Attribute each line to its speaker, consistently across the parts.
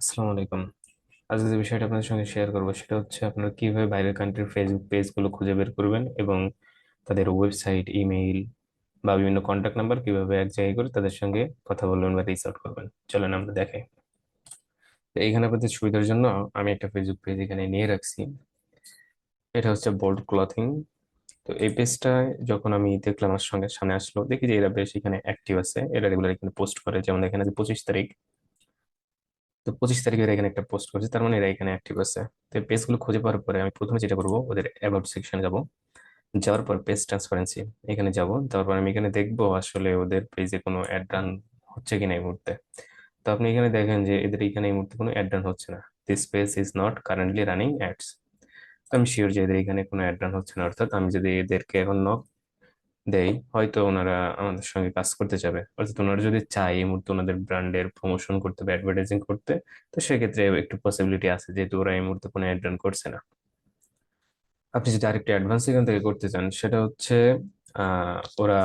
Speaker 1: আসসালামু আলাইকুম। আজকে যে বিষয়টা আপনাদের সঙ্গে শেয়ার করব সেটা হচ্ছে আপনারা কীভাবে বাইরের কান্ট্রির ফেসবুক পেজগুলো খুঁজে বের করবেন এবং তাদের ওয়েবসাইট ইমেইল বা বিভিন্ন কন্ট্যাক্ট নাম্বার কীভাবে এক জায়গায় করে তাদের সঙ্গে কথা বলবেন বা রিচ আউট করবেন। চলেন আমরা দেখাই। তো এইখানে আপনাদের সুবিধার জন্য আমি একটা ফেসবুক পেজ এখানে নিয়ে রাখছি। এটা হচ্ছে বোল্ড ক্লথিং তো এই পেজটায় যখন আমি দেখলাম আমার সঙ্গে, সামনে আসলো, দেখি যে এরা বেশ এখানে অ্যাক্টিভ আছে। এরা রেগুলার এখানে পোস্ট করে। যেমন এখানে যে পঁচিশ তারিখ। তো পঁচিশ তারিখে এরা এখানে একটা পোস্ট করছে। তার মানে এরা এখানে অ্যাক্টিভ আছে। তো পেজগুলো খুঁজে পাওয়ার পরে আমি প্রথমে যেটা করব, ওদের অ্যাবাউট সেকশনে যাব। যাওয়ার পর পেজ ট্রান্সপারেন্সি এখানে যাব। তারপর আমি এখানে দেখব আসলে ওদের পেজে কোনো অ্যাড রান হচ্ছে কিনা এই মুহূর্তে। তো আপনি এখানে দেখেন যে এদের এখানে এই মুহূর্তে কোনো অ্যাড রান হচ্ছে না। This page is not currently running ads তো আমি শিওর যে এদের এখানে কোনো অ্যাড রান হচ্ছে না। অর্থাৎ আমি যদি এদেরকে এখন নক দেই, হয়তো ওনারা আমাদের সঙ্গে কাজ করতে যাবে। অর্থাৎ ওনারা যদি চায় এই মুহূর্তে ওনাদের ব্র্যান্ডের প্রমোশন করতে বা অ্যাডভার্টাইজিং করতে, তো সেক্ষেত্রে একটু পসিবিলিটি আছে যেহেতু ওরা এই মুহূর্তে কোনো অ্যাড রান করছে না। আপনি যদি আরেকটু অ্যাডভান্স এখান থেকে করতে চান, সেটা হচ্ছে ওরা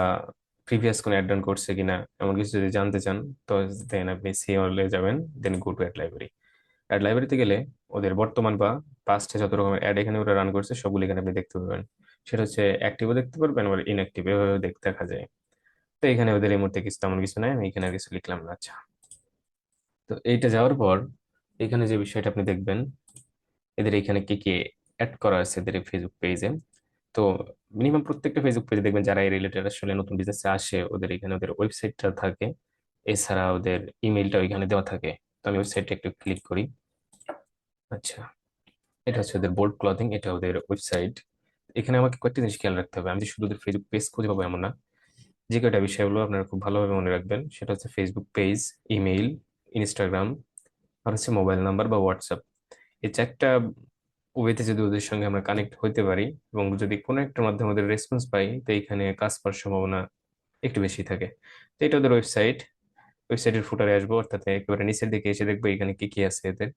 Speaker 1: প্রিভিয়াস কোনো অ্যাড রান করছে কিনা এমন কিছু যদি জানতে চান, তো দেন আপনি সিওলে যাবেন then go to ad library ad লাইব্রেরিতে গেলে ওদের বর্তমান বা পাস্টে যত রকমের অ্যাড এখানে ওরা রান করছে, সবগুলো এখানে আপনি দেখতে পাবেন। সেটা হচ্ছে অ্যাক্টিভও দেখতে পারবেন, আবার ইনঅ্যাক্টিভ এভাবে দেখতে দেখা যায়। তো এখানে ওদের এই মুহূর্তে কিছু তেমন কিছু নাই, আমি এখানে কিছু লিখলাম না আচ্ছা। তো এইটা যাওয়ার পর এখানে যে বিষয়টা আপনি দেখবেন, এদের এখানে কি কি অ্যাড করা আছে এদের ফেসবুক পেজে তো মিনিমাম প্রত্যেকটা ফেসবুক পেজে দেখবেন যারা এই রিলেটেড আসলে নতুন বিজনেসে আসে, ওদের এখানে ওদের ওয়েবসাইটটা থাকে, এছাড়া ওদের ইমেলটা ওইখানে দেওয়া থাকে। তো আমি ওয়েবসাইটটা একটু ক্লিক করি। আচ্ছা এটা হচ্ছে ওদের বোল্ড ক্লথিং এটা ওদের ওয়েবসাইট এখানে আমাকে কয়েকটি জিনিস খেয়াল রাখতে হবে। আমি যে শুধু ফেসবুক পেজ খুঁজে পাবো এমন না, যে কয়টা বিষয়গুলো আপনারা খুব ভালোভাবে মনে রাখবেন, সেটা হচ্ছে ফেসবুক পেজ ইমেইল ইনস্টাগ্রাম আর হচ্ছে মোবাইল নাম্বার বা হোয়াটসঅ্যাপ এই চারটা ওয়েতে যদি ওদের সঙ্গে আমরা কানেক্ট হইতে পারি এবং যদি কোনো একটা মাধ্যমে ওদের রেসপন্স পাই, তো এখানে কাজ পাওয়ার সম্ভাবনা একটু বেশি থাকে। তো এটা ওদের ওয়েবসাইট ওয়েবসাইটের ফুটারে আসব, অর্থাৎ একেবারে নিচের দিকে এসে দেখব এখানে কি কি আছে এদের।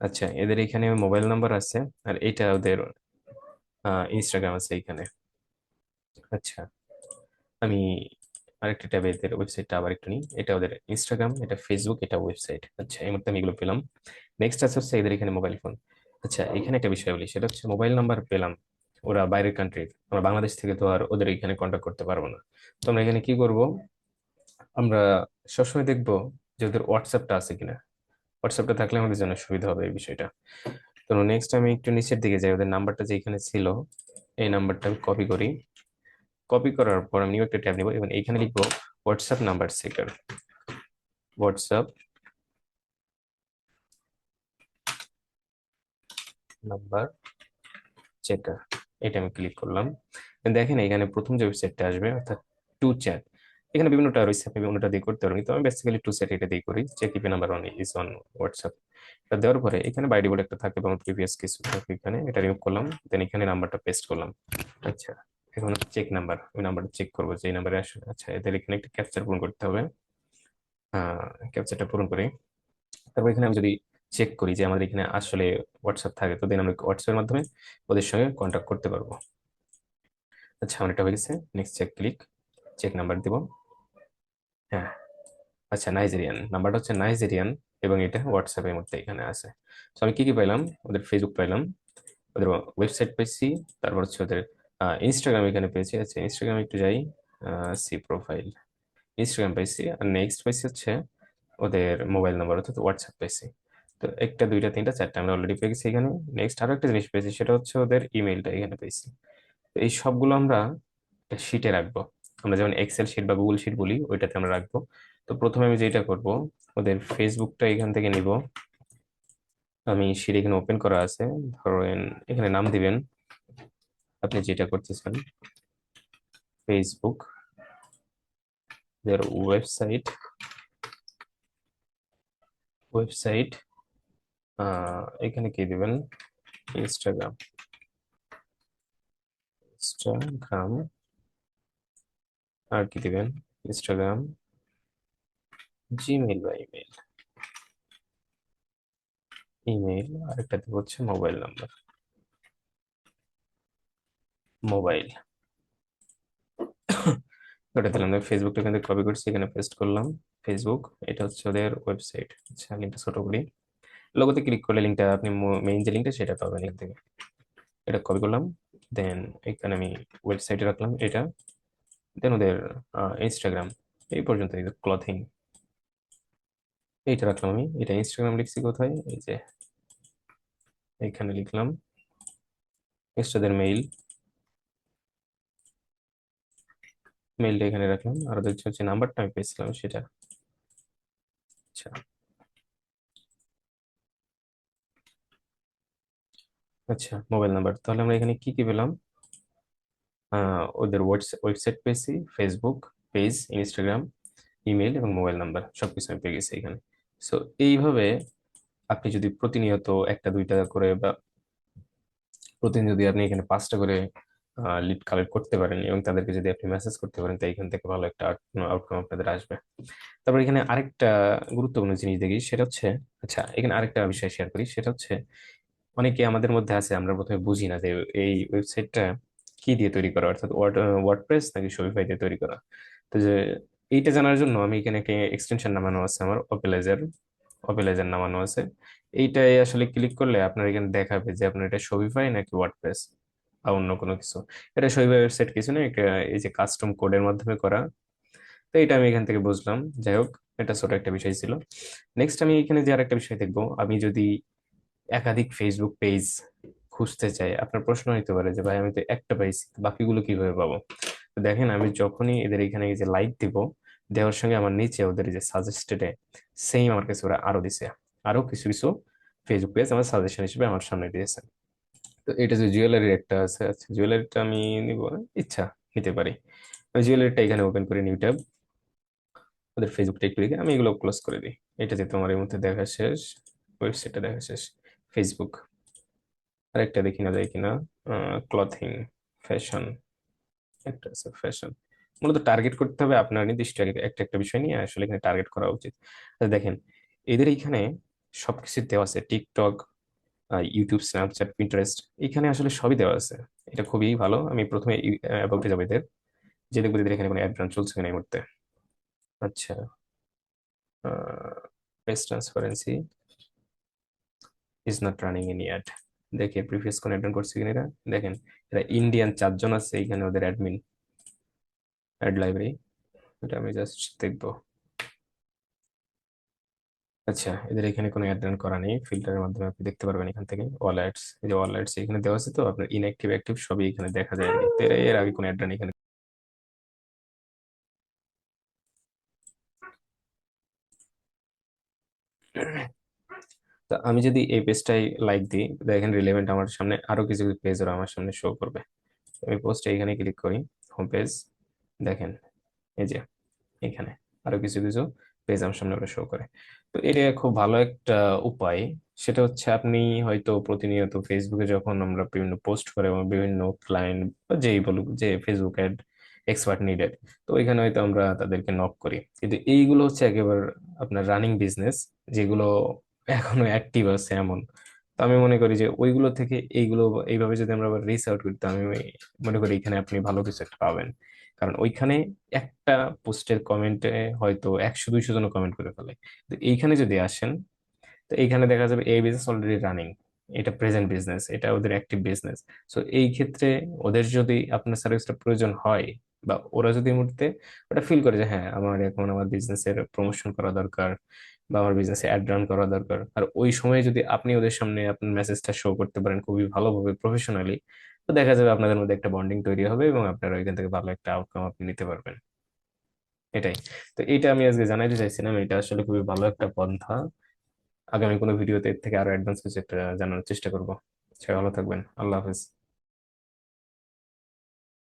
Speaker 1: আচ্ছা এদের এখানে মোবাইল নাম্বার আছে, আর এটা ওদের ইনস্টাগ্রাম আছে এখানে আচ্ছা আমি আরেকটা ট্যাবে এদের ওয়েবসাইটটা আবার একটু নিই। এটা ওদের ইনস্টাগ্রাম এটা ফেসবুক এটা ওয়েবসাইট আচ্ছা এই মুহূর্তে আমি এগুলো পেলাম। নেক্সট আছে হচ্ছে এদের এখানে মোবাইল ফোন আচ্ছা এখানে একটা বিষয় বলি, সেটা হচ্ছে মোবাইল নাম্বার পেলাম। ওরা বাইরের কান্ট্রির আমরা বাংলাদেশ থেকে তো আর ওদের এখানে কন্ট্যাক্ট করতে পারব না। তো আমরা এখানে কি করব? আমরা সবসময় দেখব যে ওদের হোয়াটসঅ্যাপটা আছে কিনা। হোয়াটসঅ্যাপটা থাকলে আমাদের জন্য সুবিধা হবে এই বিষয়টা। তো নেক্সট আমি একটু নিচের দিকে যাই, ওদের নাম্বারটা যেখানে ছিল, এই নাম্বারটা আমি কপি করি। কপি করার পর আমি একটা ট্যাব নিব, এবং এখানে লিখব WhatsApp number checker WhatsApp number checker এটা আমি ক্লিক করলাম। দেখেন এখানে প্রথম যে ওয়েবসাইটটা আসবে, অর্থাৎ টু চ্যাট এখানে বিভিন্নটা রয়েছে, আপনি বিভিন্নটা দিয়ে করতে পারেন। তো আমি বেসিক্যালি টু সেট এটা দিয়ে করি check E P number one is on WhatsApp এটা দেওয়ার পরে এখানে বাই ডিফল্ট একটা থাকে এবং প্রিভিয়াস কিছু থাকে এখানে, এটা রিমুভ করলাম দেন এখানে নাম্বারটা পেস্ট করলাম। আচ্ছা এখন চেক নাম্বার ওই নাম্বারটা চেক করব, যে নাম্বারে আসলে আচ্ছা এদের এখানে একটা ক্যাপচার পূরণ করতে হবে। ক্যাপচারটা পূরণ করি। তারপর এখানে আমি যদি চেক করি যে আমাদের এখানে আসলে হোয়াটসঅ্যাপ থাকে, তো দেন আমরা হোয়াটসঅ্যাপের মাধ্যমে ওদের সঙ্গে কন্ট্যাক্ট করতে পারব। আচ্ছা আমার এটা হয়ে গেছে next check click check number দিব। হ্যাঁ। আচ্ছা নাইজেরিয়ান নাম্বারটা হচ্ছে নাইজেরিয়ান এবং এটা হোয়াটসঅ্যাপের মধ্যে এখানে আছে। তো আমি কি কি পাইলাম? ওদের ফেসবুক পাইলাম, ওদের ওয়েবসাইট পেয়েছি তারপর হচ্ছে ওদের ইনস্টাগ্রাম এখানে পেয়েছি। আচ্ছা ইনস্টাগ্রামে একটু যাই সি প্রোফাইল ইনস্টাগ্রাম পেয়েছি আর নেক্সট পাইছি হচ্ছে ওদের মোবাইল নাম্বার অর্থাৎ হোয়াটসঅ্যাপ পেয়েছি তো একটা, দুইটা, তিনটা, চারটা আমরা অলরেডি পেয়ে গেছি এখানে। নেক্সট আরও একটা জিনিস পেয়েছি, সেটা হচ্ছে ওদের ইমেলটা এখানে পেয়েছি। তো এই সবগুলো আমরা একটা শিটে রাখব। আমরা যেমন এক্সেল শিট বা গুগল শিট বলি, ওইটাতে আমরা রাখব। তো প্রথমে আমি যেটা করব, ওদের ফেসবুকটা এখান থেকে নিব। আমি শিট এখানে ওপেন করা আছে, ধরেন এখানে নাম দিবেন। আপনি যেটা করতেছেন ফেসবুক their ওয়েবসাইট ওয়েবসাইট এখানে কি দিবেন? ইনস্টাগ্রাম ইনস্টাগ্রাম আর কি দিবেন? ইনস্টাগ্রাম জিমেইল বা ইমেল ইমেল আরেকটা দিব হচ্ছে মোবাইল নাম্বার মোবাইল ওটা দিলাম ফেসবুকটা কিন্তু কপি করছি, এখানে পেস্ট করলাম। ফেসবুক এটা হচ্ছে ওদের ওয়েবসাইট আচ্ছা লিঙ্কটা ছোট করি। লোগোতে ক্লিক করলে লিঙ্কটা আপনি মেইন যে লিঙ্কটা সেটা পাবেন এখান থেকে। এটা কপি করলাম দেন এখানে আমি ওয়েবসাইটে রাখলাম, এটা। দেন ওদের ইনস্টাগ্রাম এই পর্যন্ত এই ক্লথিং এইটা রাখলাম আমি, এটা ইনস্টাগ্রাম লিখছি কোথায়? এই যে এখানে লিখলাম। এক্সট্রাদের মেইল মেইলটা এখানে রাখলাম। আর ওদের হচ্ছে নাম্বারটা আমি পেয়েছিলাম সেটা। আচ্ছা। আচ্ছা মোবাইল নাম্বার তাহলে আমরা এখানে কি কি পেলাম? ওদের ওয়েবসাইট পেয়েছি ফেসবুক পেজ ইনস্টাগ্রাম ইমেল এবং মোবাইল নাম্বার সব কিছু আমি পেয়ে গেছি এখানে। সো এইভাবে আপনি যদি প্রতিনিয়ত একটা, দুইটা করে বা প্রতিদিন যদি আপনি এখানে পাঁচটা করে লিড কালেক্ট করতে পারেন এবং তাদেরকে যদি আপনি মেসেজ করতে পারেন, তাই এখান থেকে ভালো একটা আউটকাম আপনাদের আসবে। তারপর এখানে আরেকটা গুরুত্বপূর্ণ জিনিস দেখি, সেটা হচ্ছে আচ্ছা এখানে আরেকটা বিষয় শেয়ার করি, সেটা হচ্ছে, অনেকে আমাদের মধ্যে আছে, আমরা প্রথমে বুঝি না যে এই ওয়েবসাইটটা কি দিয়ে তৈরি করা? অর্থাৎ ওয়ার্ড ওয়ার্ডপ্রেস নাকি শপিফাই দিয়ে তৈরি করা? তো যে এইটা জানার জন্য আমি এখানে একটা এক্সটেনশন নামানো আছে আমার অপেলাইজার অপেলাইজার নামানো আছে। এইটাই আসলে ক্লিক করলে আপনার এখানে দেখাবে যে আপনার এটা শপিফাই নাকি ওয়ার্ডপ্রেস বা অন্য কোনো কিছু। এটা শপিফাই ওয়েবসাইট কিছু না, এটা এই যে কাস্টম কোডের মাধ্যমে করা। তো এটা আমি এখান থেকে বুঝলাম। যাই হোক, এটা ছোট একটা বিষয় ছিল। নেক্সট আমি এখানে যে আরেকটা বিষয় দেখব, আমি যদি একাধিক ফেসবুক পেজ খুঁজতে চাই। আপনার প্রশ্ন হইতে পারে যে, ভাই, আমি তো একটা পাইছি বাকিগুলো কীভাবে পাবো? তো দেখেন, আমি যখনই এদের এখানে যে লাইক দিব, দেওয়ার সঙ্গে আমার নিচে ওদের যে সাজেস্টেডে সেম আমার কাছে ওরা আরও দিছে। আরও কিছু কিছু ফেসবুক পেজ আমার সাজেশন হিসেবে আমার সামনে দিয়েছে। তো এটা যে জুয়েলারির একটা আছে আচ্ছা জুয়েলারিটা আমি নিব, ইচ্ছা, নিতে পারি। জুয়েলারিটা এখানে ওপেন করে নিউ ওদের ফেসবুকটা একটু আমি এগুলো ক্লোজ করে দিই। এটা যে তোমার এই মধ্যে দেখা শেষ ওয়েবসাইটটা দেখা শেষ ফেসবুক আরেকটা দেখি না যায় কিনা ক্লথিং ফ্যাশন একটা আছে ফ্যাশন মূলত টার্গেট করতে হবে আপনার নির্দিষ্ট একটা একটা বিষয় নিয়ে, আসলে এখানে টার্গেট করা উচিত। আচ্ছা দেখেন, এদের এখানে সবকিছু দেওয়া আছে। টিকটক ইউটিউব স্ন্যাপচ্যাট পিন্টারেস্ট এখানে আসলে সবই দেওয়া আছে। এটা খুবই ভালো। আমি প্রথমে অ্যাবাউটে যাব এদের। যে দেখব এদের এখানে কোনো অ্যাড রান চলছে কিনা এই মুহূর্তে। আচ্ছা page transparency is not running any ad দেখে প্রিভিয়াস কোন অ্যাড করছে কিনা দেখেন এরা ইন্ডিয়ান চারজন আছে এখানে ওদের অ্যাডমিন অ্যাড লাইব্রেরি এটা আমি জাস্ট দেখব। আচ্ছা এদের এখানে কোনো অ্যাড করা নেই। ফিল্টারের মাধ্যমে আপনি দেখতে পারবেন এখান থেকে। অল অ্যাডস এই যে অল অ্যাডস এখানে দেওয়া আছে তো, আপনার ইনঅ্যাক্টিভ অ্যাক্টিভ সবই এখানে দেখা যায় এরা- আগে কোনো অ্যাড রান এখানে তো আমি যদি এই পেজটাই লাইক দিই দেখেন রিলেভেন্ট আমার সামনে আরও কিছু কিছু পেজ ওরা আমার সামনে শো করবে। আমি পোস্টে এখানে ক্লিক করি হোম পেজ দেখেন, এই যে, এখানে আরও কিছু কিছু পেজ আমার সামনে ওরা শো করে। তো এটা খুব ভালো একটা উপায়। সেটা হচ্ছে আপনি হয়তো প্রতিনিয়ত ফেসবুকে যখন আমরা বিভিন্ন পোস্ট করে এবং বিভিন্ন ক্লায়েন্ট বা যেই বলুক, যে ফেসবুক অ্যাড এক্সপার্ট নিডেড তো ওইখানে হয়তো আমরা তাদেরকে নক করি। কিন্তু এইগুলো হচ্ছে একেবারে আপনার রানিং বিজনেস যেগুলো এখনও অ্যাক্টিভ আছে এমন। তো আমি মনে করি যে ওইগুলো থেকে এইগুলো, এইভাবে যদি আমরা আবার রিচ আউট করি, তো আমি মনে করি এখানে আপনি ভালো কিছু একটা পাবেন। কারণ ওইখানে একটা পোস্টের কমেন্টে হয়তো একশো, দুইশো জন কমেন্ট করে ফেলে। তো এইখানে যদি আসেন, তো এইখানে দেখা যাবে এই বিজনেস অলরেডি রানিং এটা প্রেজেন্ট বিজনেস এটা ওদের অ্যাক্টিভ বিজনেস সো এই ক্ষেত্রে ওদের যদি আপনার সার্ভিসটা প্রয়োজন হয়, বা ওরা যদি মুহূর্তে ওটা ফিল করে যে হ্যাঁ আমার এখন আমার বিজনেসের প্রমোশন করা দরকার বা আমার বিজনেসে অ্যাড রান করা দরকার। আর ওই সময় যদি আপনি ওদের সামনে আপনার মেসেজটা শো করতে পারেন খুবই ভালোভাবে প্রফেশনালি তো দেখা যাবে আপনাদের মধ্যে একটা বন্ডিং তৈরি হবে এবং আপনারা ওইখান থেকে ভালো একটা আউটকাম আপনি নিতে পারবেন। এটাই। তো এটা আমি আজকে জানাইতে চাইছিলাম, এটা আসলে খুবই ভালো একটা পন্থা। আগামী কোনো ভিডিওতে এর থেকে আরও অ্যাডভান্স কিছু একটা জানার চেষ্টা করব। সবাই ভালো থাকবেন। আল্লাহ হাফেজ।